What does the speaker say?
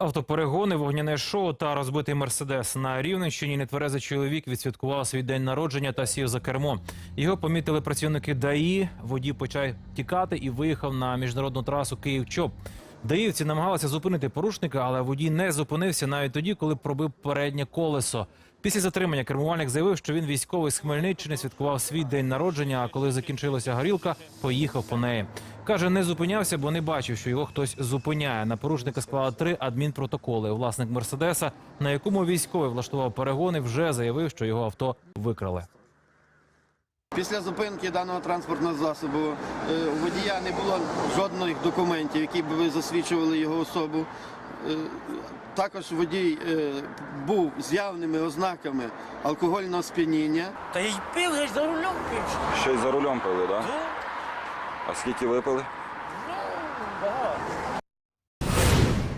Автоперегони, вогняне шоу та розбитий мерседес на Рівненщині. Нетверезий чоловік відсвяткував свій день народження та сів за кермо. Його помітили працівники ДАІ. Водій почав тікати і виїхав на міжнародну трасу Київ-Чоп. Даївці намагалися зупинити порушника, але водій не зупинився навіть тоді, коли пробив переднє колесо. Після затримання кермувальник заявив, що він військовий з Хмельниччини святкував свій день народження. А коли закінчилася горілка, поїхав по неї. Каже, не зупинявся, бо не бачив, що його хтось зупиняє. На порушника склали три адмінпротоколи. Власник мерседеса, на якому військовий влаштував перегони, вже заявив, що його авто викрали. Після зупинки даного транспортного засобу е, у водія не було жодних документів, які б засвідчували його особу. Е, Також водій е, був з явними ознаками алкогольного сп'яніння. Та й пив, я ж за рулем пив. Ще й за рулем пили, так? Да? Ну, А скільки випили?